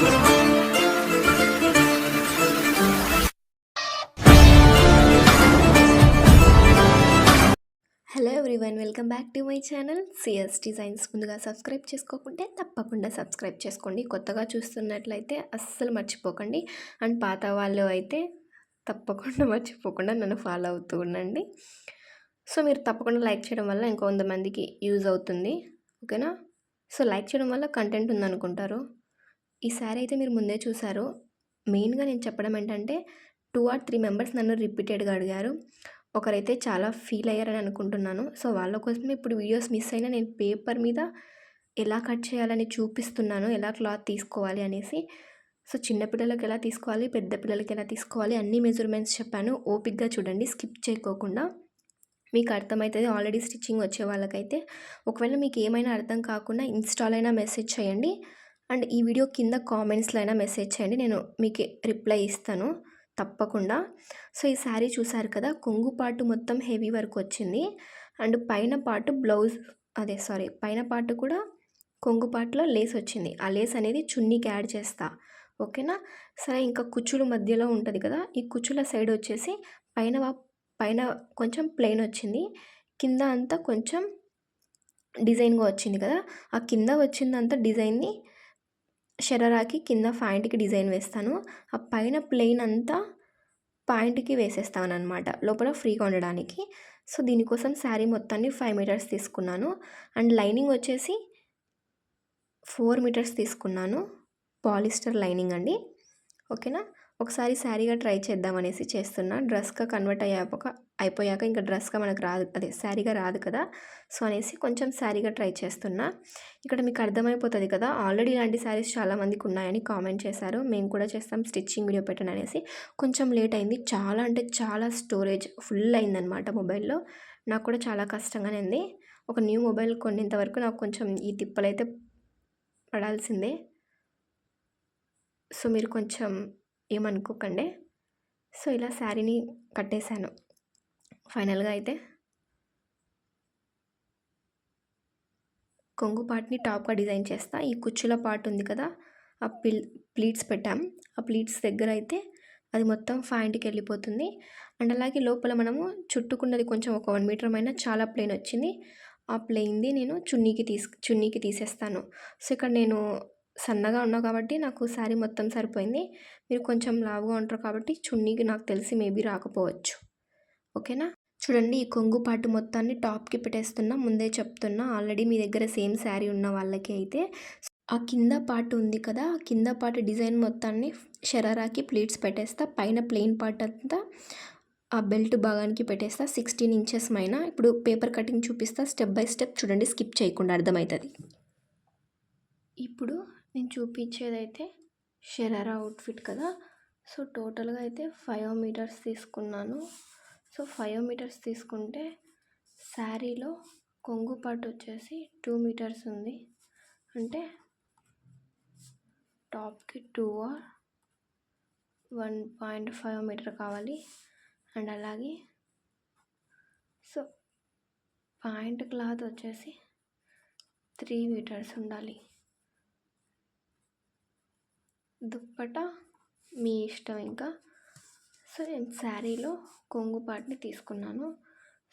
Hello everyone welcome back to my channel CS designs ముందుగా subscribe చేసుకోకుంటే తప్పకుండా subscribe చేసుకోండి. కొత్తగా చూస్తున్నట్లయితే అస్సలు మర్చిపోకండి. అండ్ పాత వాళ్ళు అయితే తప్పకుండా మర్చిపోకుండా నన్ను ఫాలో అవుతూ ఉండండి. సో మీరు తప్పకుండా లైక్ చేయడం వల్ల ఇంకొంతమందికి యూజ్ అవుతుంది. ఓకేనా సో లైక్ చేయడం వల్ల కంటెంట్ ఉందనుకుంటారు. ఈ శారీ అయితే మీరు ముందే చూసారు. మెయిన్గా నేను చెప్పడం ఏంటంటే టూ ఆర్ త్రీ మెంబర్స్ నన్ను రిపీటెడ్గా అడిగారు. ఒకరైతే చాలా ఫీల్ అయ్యారని అనుకుంటున్నాను. సో వాళ్ళ కోసం ఇప్పుడు వీడియోస్ మిస్ అయినా నేను పేపర్ మీద ఎలా కట్ చేయాలని చూపిస్తున్నాను ఎలా క్లాత్ తీసుకోవాలి అనేసి. సో చిన్నపిల్లలకి ఎలా తీసుకోవాలి పెద్ద పిల్లలకి ఎలా తీసుకోవాలి అన్ని మెజర్మెంట్స్ చెప్పాను. ఓపిక్గా చూడండి స్కిప్ చేయకోకుండా. మీకు అర్థమవుతుంది ఆల్రెడీ స్టిచ్చింగ్ వచ్చే వాళ్ళకైతే. ఒకవేళ మీకు ఏమైనా అర్థం కాకుండా ఇన్స్టాల్ అయినా మెసేజ్ చేయండి. అండ్ ఈ వీడియో కింద కామెంట్స్లో అయినా మెసేజ్ చేయండి. నేను మీకు రిప్లై ఇస్తాను. తప్పకుండా. సో ఈ శారీ చూసారు కదా కొంగు పాటు మొత్తం హెవీ వర్క్ వచ్చింది. అండ్ పైన పాటు బ్లౌజ్ అదే సారీ పైన పాటు కూడా కొంగు పాటులో లేస్ వచ్చింది. ఆ లేస్ అనేది చున్నీకి యాడ్ చేస్తా. ఓకేనా? సరే ఇంకా కుచ్చుల మధ్యలో ఉంటుంది కదా ఈ కుచ్చుల సైడ్ వచ్చేసి పైన పైన కొంచెం ప్లెయిన్ వచ్చింది. కింద అంతా కొంచెం డిజైన్గా వచ్చింది కదా ఆ కింద వచ్చిందంతా డిజైన్ని షరారాకి కింద ప్యాంట్కి డిజైన్ వేస్తాను. ఆ పైన ప్లెయిన్ అంతా ప్యాంట్కి వేసేస్తాను అనమాట లోపల ఫ్రీగా ఉండడానికి సో దీనికోసం శారీ మొత్తాన్ని ఫైవ్ మీటర్స్ తీసుకున్నాను. అండ్ లైనింగ్ వచ్చేసి ఫోర్ మీటర్స్ తీసుకున్నాను. పాలిస్టర్ లైనింగ్ అండి. ఓకేనా? ఒకసారి శారీగా ట్రై చేద్దామనేసి చేస్తున్నా. డ్రెస్గా కన్వర్ట్ అయ్యాక అయిపోయాక ఇంకా డ్రెస్గా మనకు రాదు అదే శారీగా రాదు కదా. సో అనేసి కొంచెం శారీగా ట్రై చేస్తున్నా. ఇక్కడ మీకు అర్థమైపోతుంది కదా ఆల్రెడీ ఇలాంటి శారీస్ చాలామందికి ఉన్నాయని కామెంట్ చేశారు. మేము కూడా చేస్తాం స్టిచ్చింగ్ వీడియో పెట్టండి అనేసి. కొంచెం లేట్ అయింది. చాలా అంటే చాలా స్టోరేజ్ ఫుల్ అయిందనమాట మొబైల్లో. నాకు కూడా చాలా కష్టంగానే ఉంది. ఒక న్యూ మొబైల్ కొన్నంతవరకు నాకు కొంచెం ఈ తిప్పలైతే పడాల్సిందే. సో మీరు కొంచెం ఏమనుకోకండి. సో ఇలా శారీని కట్టేశాను. ఫైనల్గా అయితే కొంగు పార్ట్ని టాప్గా డిజైన్ చేస్తా. ఈ కుచ్చుల పార్ట్ ఉంది కదా ఆ పిల్ ప్లీట్స్ పెట్టాం. ఆ ప్లీట్స్ దగ్గర అయితే అది మొత్తం ఫ్యాంట్కి వెళ్ళిపోతుంది. అండ్ అలాగే లోపల మనము చుట్టుకున్నది కొంచెం ఒక వన్ మీటర్ అయినా చాలా ప్లెయిన్ వచ్చింది. ఆ ప్లెయిన్ది నేను చున్నీకి తీసు చున్నీకి తీసేస్తాను. సో ఇక్కడ నేను సన్నగా ఉన్నావు కాబట్టి నాకు శారీ మొత్తం సరిపోయింది. మీరు కొంచెం లావుగా ఉంటారు కాబట్టి చున్నీకి నాకు తెలిసి మేబీ రాకపోవచ్చు. ఓకేనా? చూడండి ఈ కొంగు పాటు మొత్తాన్ని టాప్కి పెట్టేస్తున్నా ముందే చెప్తున్నా ఆల్రెడీ మీ దగ్గర సేమ్ శారీ ఉన్న వాళ్ళకి అయితే. ఆ కింద పార్ట్ ఉంది కదా ఆ కింద పార్ట్ డిజైన్ మొత్తాన్ని షరారాకి ప్లీట్స్ పెట్టేస్తా. పైన ప్లెయిన్ పార్ట్ అంతా ఆ బెల్ట్ భాగానికి పెట్టేస్తా. సిక్స్టీన్ ఇంచెస్ పైన ఇప్పుడు పేపర్ కటింగ్ చూపిస్తా. స్టెప్ బై స్టెప్ చూడండి స్కిప్ చేయకుండా అర్థమవుతుంది. ఇప్పుడు నేను చూపించేదైతే షరారా అవుట్ఫిట్ కదా. సో టోటల్గా అయితే ఫైవ్ మీటర్స్ తీసుకున్నాను. సో ఫైవ్ మీటర్స్ తీసుకుంటే శారీలో కొంగు పాటు వచ్చేసి టూ మీటర్స్ ఉంది. అంటే టాప్కి two or one point five metre కావాలి. అండ్ అలాగే సో పాయింట్ క్లాత్ వచ్చేసి త్రీ మీటర్స్ ఉండాలి. దుప్పట మీ ఇష్టం ఇంకా. సో నేను శారీలో కొంగు పార్ట్ని తీసుకున్నాను.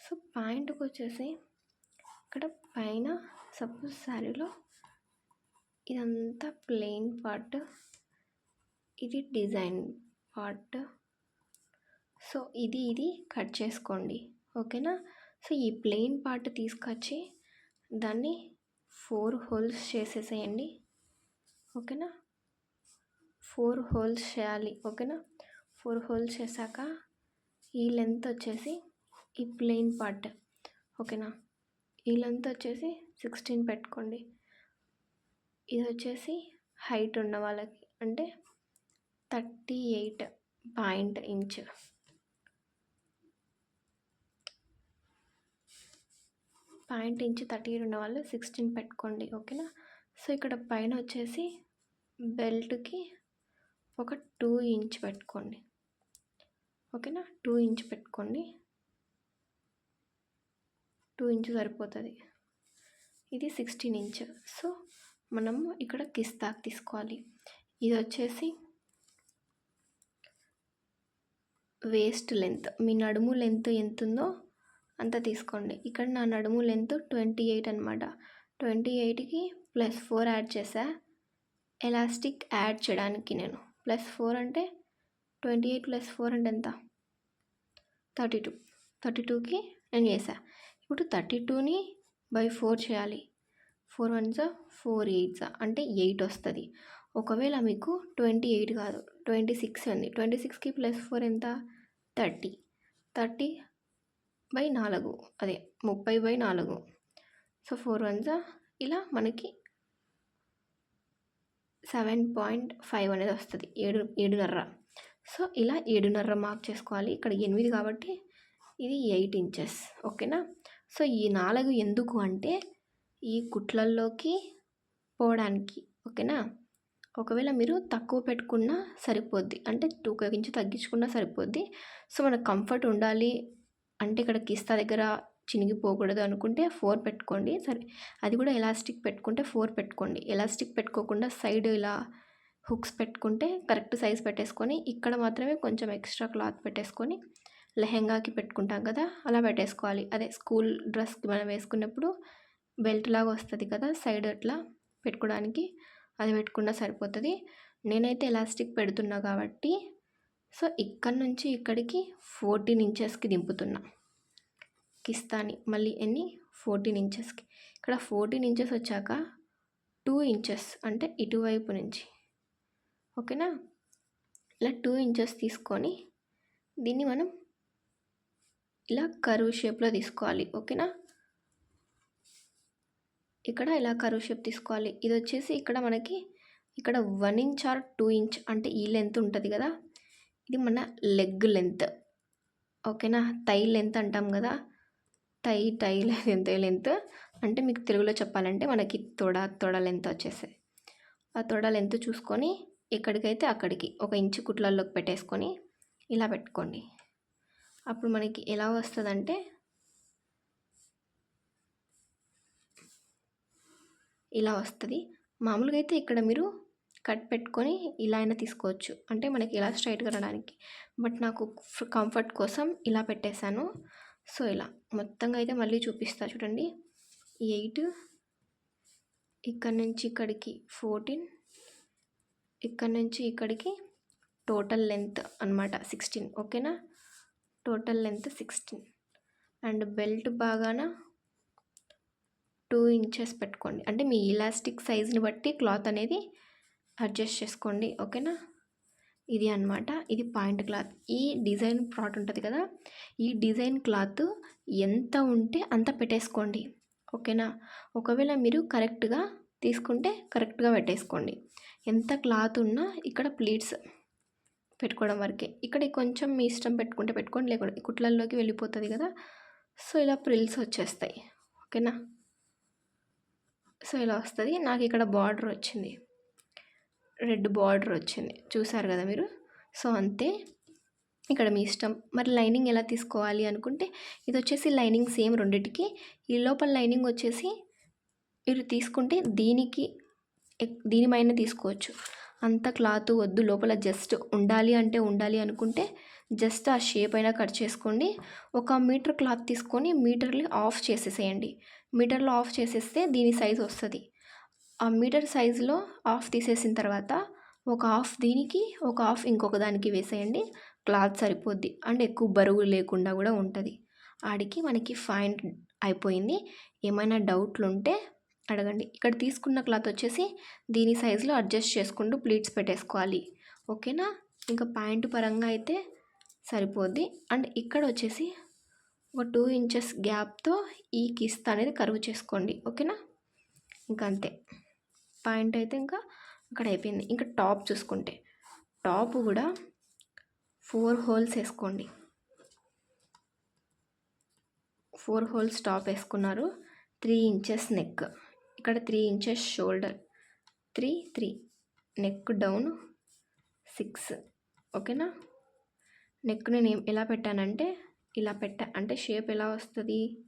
సో ప్యాంటుకి వచ్చేసి ఇక్కడ పైన సపోజ్ శారీలో ఇదంతా ప్లెయిన్ పార్ట్ ఇది డిజైన్ పార్ట్. సో ఇది ఇది కట్ చేసుకోండి. ఓకేనా? సో ఈ ప్లెయిన్ పార్ట్ తీసుకొచ్చి దాన్ని ఫోర్ హోల్స్ చేసేసేయండి. ఓకేనా? ఫోర్ హోల్స్ చేయాలి ఓకేనా? ఫోర్ హోల్స్ చేశాక ఈ లెంత్ వచ్చేసి ఈ ప్లెయిన్ పార్ట్ ఓకేనా? ఈ లెంత్ వచ్చేసి సిక్స్టీన్ పెట్టుకోండి. ఇది వచ్చేసి హైట్ ఉన్న వాళ్ళకి అంటే thirty eight point inch. Point inch thirty eight ఉన్న వాళ్ళు సిక్స్టీన్ పెట్టుకోండి ఓకేనా? సో ఇక్కడ పైన వచ్చేసి బెల్ట్కి ఒక టూ ఇంచ్ పెట్టుకోండి. ఓకేనా? టూ ఇంచ్ పెట్టుకోండి. టూ ఇంచ్ సరిపోతుంది. ఇది సిక్స్టీన్ ఇంచ్. సో మనము ఇక్కడ కిస్తాక్ తీసుకోవాలి. ఇది వచ్చేసి వేస్ట్ లెంత్. మీ నడుము లెంత్ ఎంత ఉందో అంత తీసుకోండి. ఇక్కడ నా నడుము లెంత్ ట్వంటీ ఎయిట్ అనమాట ట్వంటీ ఎయిట్కి ప్లస్ ఫోర్ యాడ్ చేసా ఎలాస్టిక్ యాడ్ చేయడానికి నేను. ప్లస్ ఫోర్ అంటే ట్వంటీ ఎయిట్ ప్లస్ ఫోర్ అంటే ఎంత? Thirty two. థర్టీ టూకి నేను చేసా ఇప్పుడు థర్టీ టూని బై ఫోర్ చేయాలి. Four ones? Four eights? అంటే ఎయిట్ వస్తుంది. ఒకవేళ మీకు ట్వంటీ ఎయిట్ కాదు ట్వంటీ సిక్స్ ఉంది. ట్వంటీ సిక్స్కి ప్లస్ ఫోర్ ఎంత? థర్టీ. థర్టీ బై నాలుగు. అదే ముప్పై బై నాలుగు. So four ones? ఇలా మనకి సెవెన్ పాయింట్ ఫైవ్ అనేది వస్తుంది. ఏడు ఏడున్నర. సో ఇలా ఏడున్నర మార్క్ చేసుకోవాలి. ఇక్కడ ఎనిమిది కాబట్టి ఇది ఎయిట్ ఇంచెస్. ఓకేనా? సో ఈ నాలుగు ఎందుకు అంటే ఈ కుట్లల్లోకి పోవడానికి. ఓకేనా? ఒకవేళ మీరు తక్కువ పెట్టుకున్నా సరిపోద్ది. అంటే టూ ఇంచు తగ్గించుకున్నా సరిపోద్ది. సో మనకు కంఫర్ట్ ఉండాలి. అంటే ఇక్కడ కిస్తా దగ్గర చినిగిపోకూడదు అనుకుంటే ఫోర్ పెట్టుకోండి. సరే అది కూడా ఎలాస్టిక్ పెట్టుకుంటే ఫోర్ పెట్టుకోండి. ఎలాస్టిక్ పెట్టుకోకుండా సైడ్ ఇలా హుక్స్ పెట్టుకుంటే కరెక్ట్ సైజ్ పెట్టేసుకొని ఇక్కడ మాత్రమే కొంచెం ఎక్స్ట్రా క్లాత్ పెట్టేసుకొని లెహెంగాకి పెట్టుకుంటాం కదా అలా పెట్టేసుకోవాలి. అదే స్కూల్ డ్రెస్కి మనం వేసుకున్నప్పుడు బెల్ట్ లాగా వస్తుంది కదా సైడ్ అట్లా పెట్టుకోవడానికి అది పెట్టుకున్నా సరిపోతుంది. నేనైతే ఎలాస్టిక్ పెడుతున్నా కాబట్టి సో ఇక్కడ నుంచి ఇక్కడికి ఫోర్టీన్ ఇంచెస్కి దింపుతున్నా. కిస్తాని మళ్ళీ ఎన్ని? ఫోర్టీన్ ఇంచెస్కి. ఇక్కడ ఫోర్టీన్ ఇంచెస్ వచ్చాక టూ ఇంచెస్ అంటే ఇటువైపు నుంచి. ఓకేనా? ఇలా టూ ఇంచెస్ తీసుకొని దీన్ని మనం ఇలా కరువు షేప్లో తీసుకోవాలి. ఓకేనా? ఇక్కడ ఇలా కరువు షేప్ తీసుకోవాలి. ఇది వచ్చేసి ఇక్కడ మనకి ఇక్కడ one inch or two inch అంటే ఈ లెంత్ ఉంటుంది కదా? ఇది మన లెగ్ లెంత్. ఓకేనా? తై లెంత్ అంటాం కదా? Thigh thigh length length? అంటే మీకు తెలుగులో చెప్పాలంటే మనకి తొడ తొడ లెంత్ వచ్చేసేది ఆ తొడ లెంత్ చూసుకొని ఎక్కడికైతే అక్కడికి ఒక ఇంచు కుట్లల్లోకి పెట్టేసుకొని ఇలా పెట్టుకోండి. అప్పుడు మనకి ఎలా వస్తుందంటే ఇలా వస్తుంది. మామూలుగా అయితే ఇక్కడ మీరు కట్ పెట్టుకొని ఇలా అయినా తీసుకోవచ్చు. అంటే మనకి ఇలా స్ట్రైట్గా రావడానికి బట్ నాకు కంఫర్ట్ కోసం ఇలా పెట్టేశాను. సో ఇలా మొత్తంగా అయితే మళ్ళీ చూపిస్తా చూడండి. ఎయిట్ ఇక్కడ నుంచి ఇక్కడికి ఫోర్టీన్ ఇక్కడ నుంచి ఇక్కడికి టోటల్ లెంత్ అనమాట సిక్స్టీన్ ఓకేనా? Total length sixteen. And belt బాగాన టూ ఇంచెస్ పెట్టుకోండి. అంటే మీ ఇలాస్టిక్ సైజ్ని బట్టి క్లాత్ అనేది అడ్జస్ట్ చేసుకోండి ఓకేనా? ఇది అనమాట ఇది పాయింట్ క్లాత్. ఈ డిజైన్ ప్రాట్ ఉంటుంది కదా ఈ డిజైన్ క్లాత్ ఎంత ఉంటే అంత పెట్టేసుకోండి. ఓకేనా? ఒకవేళ మీరు కరెక్ట్గా తీసుకుంటే కరెక్ట్గా పెట్టేసుకోండి. ఎంత క్లాత్ ఉన్నా ఇక్కడ ప్లీట్స్ పెట్టుకోవడం వరకే. ఇక్కడ కొంచెం మీ ఇష్టం పెట్టుకుంటే పెట్టుకోండి లేకుండా కుట్లల్లోకి వెళ్ళిపోతుంది కదా. సో ఇలా ప్రిల్స్ వచ్చేస్తాయి. ఓకేనా? సో ఇలా వస్తుంది. నాకు ఇక్కడ బార్డర్ వచ్చింది. రెడ్ బార్డర్ వచ్చింది. చూసారు కదా మీరు? సో అంతే. ఇక్కడ మీ ఇష్టం. మరి లైనింగ్ ఎలా తీసుకోవాలి అనుకుంటే ఇది వచ్చేసి లైనింగ్ సేమ్ రెండింటికి. ఈ లోపల లైనింగ్ వచ్చేసి మీరు తీసుకుంటే దీనికి దీనిపైన తీసుకోవచ్చు. అంత క్లాత్ వద్దు. లోపల జస్ట్ ఉండాలి అంటే ఉండాలి అనుకుంటే జస్ట్ ఆ షేప్ అయినా కట్ చేసుకోండి. ఒక మీటర్ క్లాత్ తీసుకొని మీటర్ని ఆఫ్ చేసేసేయండి. మీటర్లో ఆఫ్ చేసేస్తే దీని సైజ్ వస్తుంది. ఆ మీటర్ సైజులో ఆఫ్ తీసేసిన తర్వాత ఒక హాఫ్ దీనికి ఒక హాఫ్ ఇంకొక దానికి వేసేయండి. క్లాత్ సరిపోద్ది. అండ్ ఎక్కువ బరువు లేకుండా కూడా ఉంటుంది. ఆడికి మనకి ఫైన్ అయిపోయింది. ఏమైనా డౌట్లు ఉంటే అడగండి. ఇక్కడ తీసుకున్న క్లాత్ వచ్చేసి దీని సైజులో అడ్జస్ట్ చేసుకుంటూ ప్లీట్స్ పెట్టేసుకోవాలి. ఓకేనా? ఇంకా ప్యాంటు పరంగా అయితే సరిపోద్ది. అండ్ ఇక్కడ వచ్చేసి ఒక టూ ఇంచెస్ గ్యాప్తో ఈ కిస్తా అనేది కరువు చేసుకోండి. ఓకేనా? ఇంకంతే. అంతే పాయింట్ అయితే ఇంకా అక్కడ అయిపోయింది. ఇంకా టాప్ చూసుకుంటే. టాప్ కూడా ఫోర్ హోల్స్ వేసుకోండి. ఫోర్ హోల్స్ టాప్ వేసుకున్నారు. Three inches neck. ఇక్కడ three inches shoulder. Three three. Neck down six. ఓకేనా? నెక్ నేను ఎలా పెట్టానంటే ఇలా పెట్టా. అంటే షేప్ ఎలా వస్తుంది?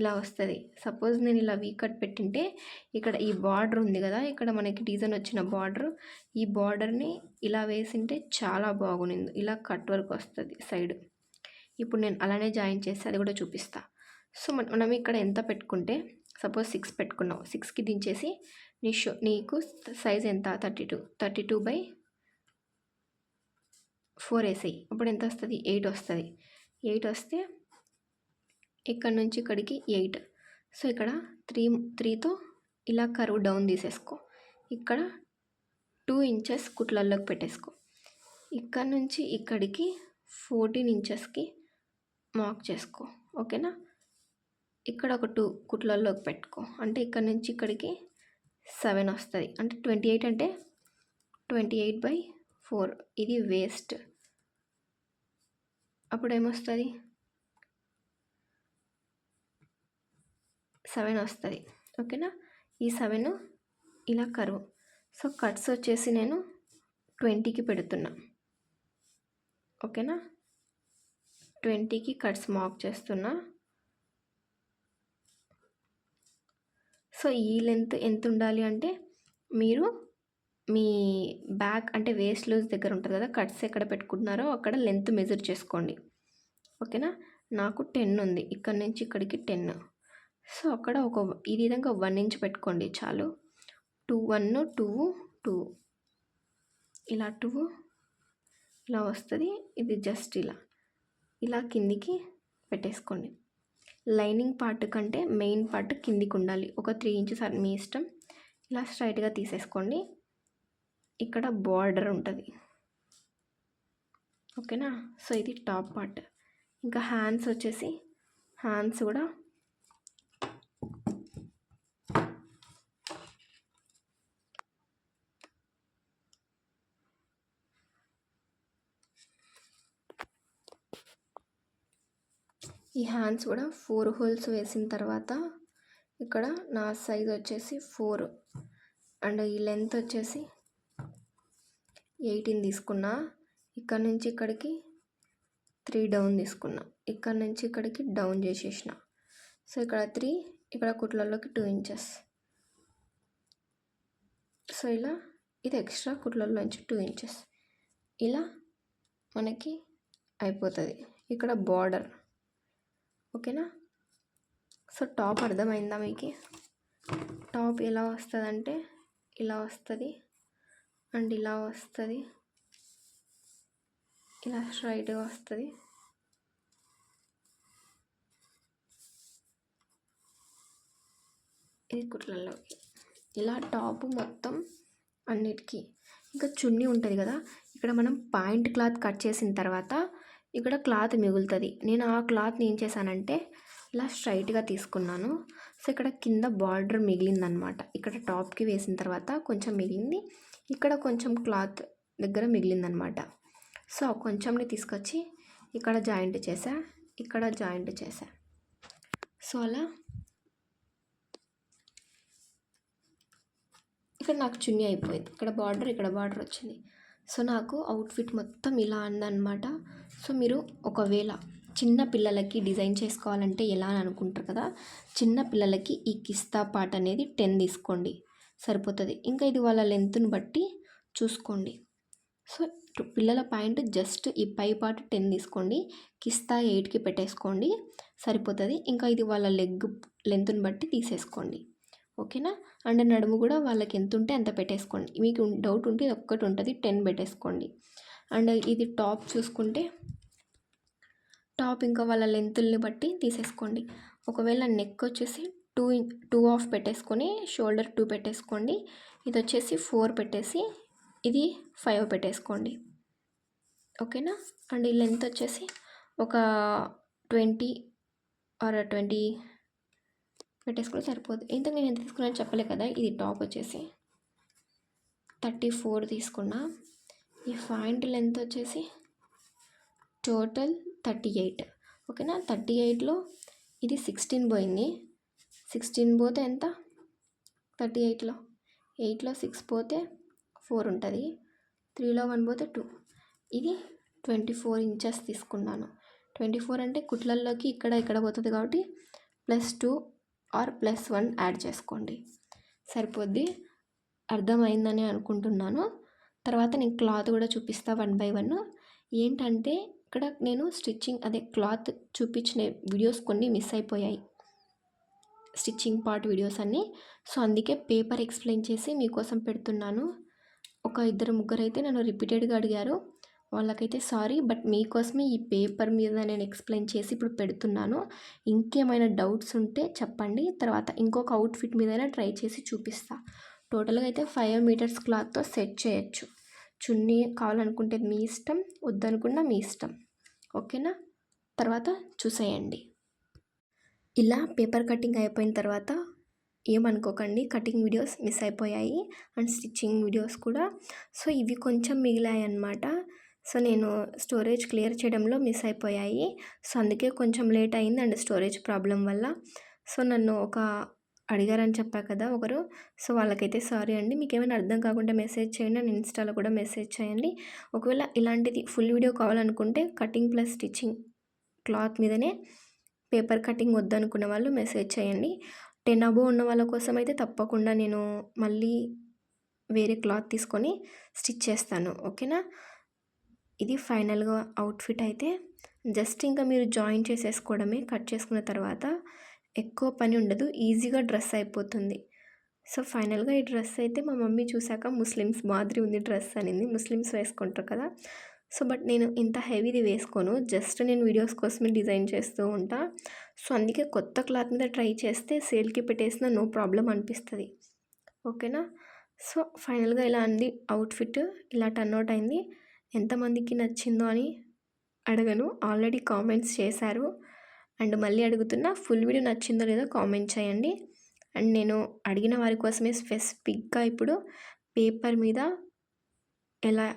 ఇలా వస్తుంది. సపోజ్ నేను ఇలా వీ కట్ పెట్టింటే ఇక్కడ ఈ బార్డర్ ఉంది కదా ఇక్కడ మనకి డిజైన్ వచ్చిన బార్డర్ ఈ బార్డర్ని ఇలా వేసింటే చాలా బాగునింది ఇలా కట్ వర్క్ వస్తుంది సైడ్. ఇప్పుడు నేను అలానే జాయిన్ చేసి అది కూడా చూపిస్తా. సో మనం ఇక్కడ ఎంత పెట్టుకుంటే సపోజ్ సిక్స్ పెట్టుకున్నావు సిక్స్కి దించేసి నీ షో నీకు సైజ్ ఎంత? Thirty two. Thirty two by four వేసాయి. అప్పుడు ఎంత వస్తుంది? ఎయిట్ వస్తుంది. ఎయిట్ వస్తే ఇక్కడ నుంచి ఇక్కడికి ఎయిట్. సో ఇక్కడ త్రీ త్రీతో ఇలా కరువు డౌన్ తీసేసుకో. ఇక్కడ టూ ఇంచెస్ కుట్లల్లోకి పెట్టేసుకో. ఇక్కడ నుంచి ఇక్కడికి ఫోర్టీన్ ఇంచెస్కి మార్క్ చేసుకో. ఓకేనా? ఇక్కడ ఒక టూ కుట్లల్లోకి పెట్టుకో. అంటే ఇక్కడ నుంచి ఇక్కడికి సెవెన్ వస్తుంది. అంటే ట్వంటీ ఎయిట్ అంటే ట్వంటీ ఎయిట్ బై ఫోర్. ఇది వేస్ట్. అప్పుడు ఏమొస్తుంది సెవెన్ వస్తుంది ఓకేనా? ఈ సెవెన్ ఇలా కరువు. సో కట్స్ వచ్చేసి నేను ట్వంటీకి పెడుతున్నా ఓకేనా? ట్వంటీకి కట్స్ మార్క్ చేస్తున్నా. సో ఈ లెంత్ ఎంత ఉండాలి అంటే మీరు మీ బ్యాక్ అంటే వేస్ట్ లూజ్ దగ్గర ఉంటుంది కదా కట్స్ ఎక్కడ పెట్టుకుంటున్నారో అక్కడ లెంత్ మెజర్ చేసుకోండి ఓకేనా? నాకు టెన్ ఉంది ఇక్కడ నుంచి ఇక్కడికి టెన్. సో అక్కడ ఒక ఈ విధంగా వన్ ఇంచ్ పెట్టుకోండి చాలు. Two one two two. ఇలా టూ ఇలా వస్తుంది. ఇది జస్ట్ ఇలా. ఇలా కిందికి పెట్టేసుకోండి. లైనింగ్ పార్ట్ కంటే మెయిన్ పార్ట్ కిందికి ఉండాలి. ఒక త్రీ ఇంచెస్ మీ ఇష్టం. ఇలా స్ట్రైట్గా తీసేసుకోండి. ఇక్కడ బార్డర్ ఉంటుంది. ఓకేనా? సో ఇది టాప్ పార్ట్. ఇంకా హ్యాండ్స్ వచ్చేసి హ్యాండ్స్ కూడా ఈ హ్యాండ్స్ కూడా ఫోర్ హోల్స్ వేసిన తర్వాత ఇక్కడ నా సైజ్ వచ్చేసి ఫోర్. అండ్ ఈ లెంత్ వచ్చేసి ఎయిటీన్ తీసుకున్నా. ఇక్కడ నుంచి ఇక్కడికి త్రీ డౌన్ తీసుకున్నా. ఇక్కడ నుంచి ఇక్కడికి డౌన్ చేసేసిన. సో ఇక్కడ త్రీ ఇక్కడ కుట్లలోకి టూ ఇంచెస్. సో ఇలా ఇది ఎక్స్ట్రా కుట్లలోంచి టూ ఇంచెస్. ఇలా మనకి అయిపోతుంది. ఇక్కడ బార్డర్. ఓకేనా? సో టాప్ అర్థమైందా మీకు? టాప్ ఎలా వస్తుందంటే ఇలా వస్తుంది అండ్ ఇలా వస్తుంది. ఇలా స్ట్రైట్గా వస్తుంది. ఇది కుట్లలోకి ఇలా టాప్ మొత్తం అన్నిటికీ. ఇంకా చున్నీ ఉంటుంది కదా? ఇక్కడ మనం పాయింట్ క్లాత్ కట్ చేసిన తర్వాత ఇక్కడ క్లాత్ మిగులుతుంది. నేను ఆ క్లాత్ని ఏం చేశానంటే ఇలా స్ట్రైట్గా తీసుకున్నాను. సో ఇక్కడ కింద బార్డర్ మిగిలిందనమాట ఇక్కడ టాప్కి వేసిన తర్వాత కొంచెం మిగిలింది. ఇక్కడ కొంచెం క్లాత్ దగ్గర మిగిలిందనమాట సో కొంచెంని తీసుకొచ్చి ఇక్కడ జాయింట్ చేసా ఇక్కడ జాయింట్ చేసా సో అలా. ఇక్కడ నాకు చున్నీ అయిపోయింది. ఇక్కడ బార్డర్ ఇక్కడ బార్డర్ వచ్చింది. సో నాకు అవుట్ఫిట్ మొత్తం ఇలా అందనమాట సో మీరు ఒకవేళ చిన్న పిల్లలకి డిజైన్ చేసుకోవాలంటే ఎలా అని అనుకుంటారు కదా? చిన్న పిల్లలకి ఈ కిస్తా పాట అనేది టెన్ తీసుకోండి. సరిపోతుంది. ఇంకా ఇది వాళ్ళ లెంత్ని బట్టి చూసుకోండి. సో పిల్లల పాయింట్ జస్ట్ ఈ పై పార్ట్ టెన్ తీసుకోండి. కిస్తా ఎయిట్కి పెట్టేసుకోండి. సరిపోతుంది. ఇంకా ఇది వాళ్ళ లెగ్ లెంత్ని బట్టి తీసేసుకోండి. ఓకేనా? అండ్ నడుము కూడా వాళ్ళకి ఎంత ఉంటే అంత పెట్టేసుకోండి. మీకు డౌట్ ఉంటే ఒక్కటి ఉంటుంది టెన్ పెట్టేసుకోండి. అండ్ ఇది టాప్ చూసుకుంటే టాప్ ఇంకా వాళ్ళ లెంతుల్ని బట్టి తీసేసుకోండి. ఒకవేళ నెక్ వచ్చేసి టూ టూ ఆఫ్ పెట్టేసుకొని షోల్డర్ టూ పెట్టేసుకోండి. ఇది వచ్చేసి ఫోర్ పెట్టేసి ఇది ఫైవ్ పెట్టేసుకోండి. ఓకేనా? అండ్ ఈ లెంత్ వచ్చేసి ఒక ట్వంటీ ఆర్ ట్వంటీ పెట్టేసుకుని సరిపోతుంది ఇంతకు నేను ఎంత తీసుకున్నాను చెప్పలే కదా ఇది టాప్ వచ్చేసి థర్టీ ఫోర్ తీసుకున్నా. ఈ పాయింట్ లెంత్ వచ్చేసి టోటల్ థర్టీ ఎయిట్. ఓకేనా? థర్టీ ఎయిట్లో ఇది సిక్స్టీన్ పోయింది. సిక్స్టీన్ పోతే ఎంత? థర్టీ ఎయిట్లో. ఎయిట్లో సిక్స్ పోతే ఫోర్ ఉంటుంది. త్రీలో వన్ పోతే టూ. ఇది ట్వంటీ ఫోర్ ఇంచెస్ తీసుకున్నాను. ట్వంటీ ఫోర్ అంటే కుట్లల్లోకి ఇక్కడ ఇక్కడ పోతుంది కాబట్టి plus two or plus one add చేసుకోండి. సరిపోద్ది? అర్థమైందని అనుకుంటున్నాను. తర్వాత నేను క్లాత్ కూడా చూపిస్తా వన్ బై వన్. ఏంటంటే ఇక్కడ నేను స్టిచ్చింగ్ అదే క్లాత్ చూపించిన వీడియోస్ కొన్ని మిస్ అయిపోయాయి. స్టిచ్చింగ్ పార్ట్ వీడియోస్ అన్నీ. సో అందుకే పేపర్ ఎక్స్ప్లెయిన్ చేసి మీకోసం పెడుతున్నాను. ఒక ఇద్దరు ముగ్గురు అయితే నన్ను రిపీటెడ్గా అడిగారు. వాళ్ళకైతే సారీ బట్ మీకోసమే ఈ పేపర్ మీద నేను ఎక్స్ప్లెయిన్ చేసి ఇప్పుడు పెడుతున్నాను. ఇంకేమైనా డౌట్స్ ఉంటే చెప్పండి. తర్వాత ఇంకొక అవుట్ఫిట్ మీదైనా ట్రై చేసి చూపిస్తా. టోటల్గా అయితే ఫైవ్ మీటర్స్ క్లాత్తో సెట్ చేయొచ్చు. చున్నీ కావాలనుకుంటే మీ ఇష్టం వద్దనుకున్నా మీ ఇష్టం. ఓకేనా? తర్వాత చూసేయండి. ఇలా పేపర్ కటింగ్ అయిపోయిన తర్వాత ఏమనుకోకండి. కటింగ్ వీడియోస్ మిస్ అయిపోయాయి అండ్ స్టిచ్చింగ్ వీడియోస్ కూడా. సో ఇవి కొంచెం మిగిలాయి అన్నమాట సో నేను స్టోరేజ్ క్లియర్ చేయడంలో మిస్ అయిపోయాయి. సో అందుకే కొంచెం లేట్ అయింది అండ్ స్టోరేజ్ ప్రాబ్లం వల్ల. సో నన్ను ఒక అడిగారని చెప్పా కదా ఒకరు. సో వాళ్ళకైతే సారీ అండి. మీకు ఏమైనా అర్థం కాకుండా మెసేజ్ చేయండి. అండ్ ఇన్స్టాలో కూడా మెసేజ్ చేయండి. ఒకవేళ ఇలాంటిది ఫుల్ వీడియో కావాలనుకుంటే కటింగ్ ప్లస్ స్టిచ్చింగ్ క్లాత్ మీదనే పేపర్ కటింగ్ వద్దనుకున్న వాళ్ళు మెసేజ్ చేయండి. టెన్ అబో ఉన్న వాళ్ళ కోసం అయితే తప్పకుండా నేను మళ్ళీ వేరే క్లాత్ తీసుకొని స్టిచ్ చేస్తాను. ఓకేనా? ఇది ఫైనల్గా అవుట్ఫిట్ అయితే జస్ట్ ఇంకా మీరు జాయిన్ చేసేసుకోవడమే కట్ చేసుకున్న తర్వాత ఎక్కువ పని ఉండదు ఈజీగా డ్రెస్ అయిపోతుంది. సో ఫైనల్గా ఈ డ్రెస్ అయితే మా మమ్మీ చూశాక ముస్లిమ్స్ మాదిరి ఉంది డ్రెస్ అనింది. ముస్లిమ్స్ వేసుకుంటారు కదా! సో బట్ నేను ఇంత హెవీది వేసుకోను. జస్ట్ నేను వీడియోస్ కోసమే డిజైన్ చేస్తూ ఉంటా. సో అందుకే కొత్త క్లాత్ మీద ట్రై చేస్తే సేల్కి పెట్టేసిన నో ప్రాబ్లం అనిపిస్తుంది. ఓకేనా? సో ఫైనల్గా ఇలా అంది అవుట్ఫిట్. ఇలా టర్న్ అవుట్ అయింది. ఎంతమందికి నచ్చిందో అని అడగను. ఆల్రెడీ కామెంట్స్ చేశారు. అండ్ మళ్ళీ అడుగుతున్నా ఫుల్ వీడియో నచ్చిందో లేదో కామెంట్ చేయండి. అండ్ నేను అడిగిన వారి కోసమే స్పెసిఫిక్గా ఇప్పుడు పేపర్ మీద ఎలా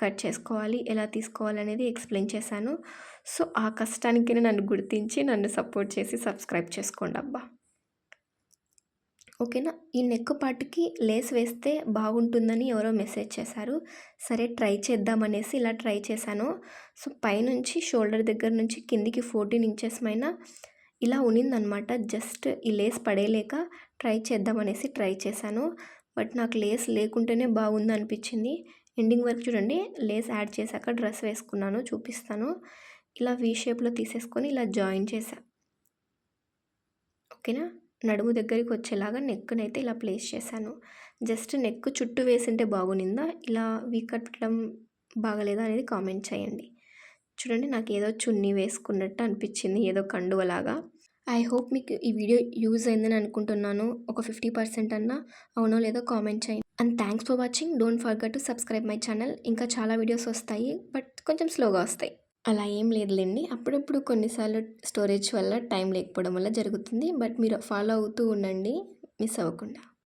కట్ చేసుకోవాలి ఎలా తీసుకోవాలి అనేది ఎక్స్ప్లెయిన్ చేశాను. సో ఆ కష్టానికి నన్ను గుర్తించి నన్ను సపోర్ట్ చేసి సబ్స్క్రైబ్ చేసుకోండి అబ్బా. ఓకేనా? ఈ నెక్ పార్ట్కి లేస్ వేస్తే బాగుంటుందని ఎవరో మెసేజ్ చేశారు. సరే ట్రై చేద్దామనేసి ఇలా ట్రై చేశాను. సో పైనుంచి షోల్డర్ దగ్గర నుంచి కిందికి ఫోర్టీన్ ఇంచెస్ పైన ఇలా ఉనిందనమాట. జస్ట్ ఈ లేస్ పడేయలేక ట్రై చేద్దామనేసి ట్రై చేశాను. బట్ నాకు లేస్ లేకుంటేనే బాగుంది అనిపించింది ఎండింగ్ వరకు చూడండి లేస్ యాడ్ చేశాక డ్రెస్ వేసుకున్నాను చూపిస్తాను. ఇలా వీ షేప్లో తీసేసుకొని ఇలా జాయిన్ చేశా. ఓకేనా? నడుము దగ్గరికి వచ్చేలాగా నెక్కునైతే ఇలా ప్లేస్ చేశాను. జస్ట్ నెక్ చుట్టూ వేసింటే బాగునిందా? ఇలా వీకట్టడం బాగలేదా అనేది కామెంట్ చేయండి. చూడండి నాకు ఏదో చున్నీ వేసుకున్నట్టు అనిపించింది ఏదో కండువలాగా. ఐ హోప్ మీకు ఈ వీడియో యూజ్ అయిందని అనుకుంటున్నాను. ఒక ఫిఫ్టీ పర్సెంట్ అన్నా అవునో లేదో కామెంట్ చేయండి. And thanks for watching. Don't forget to subscribe my channel. ఇంకా చాలా వీడియోస్ వస్తాయి బట్ కొంచెం స్లోగా వస్తాయి. అలా ఏం లేదులేండి. అప్పుడప్పుడు కొన్నిసార్లు స్టోరేజ్ వల్ల టైం లేకపోవడం వల్ల జరుగుతుంది. బట్ మీరు ఫాలో అవుతూ ఉండండి. మిస్ అవ్వకుండా.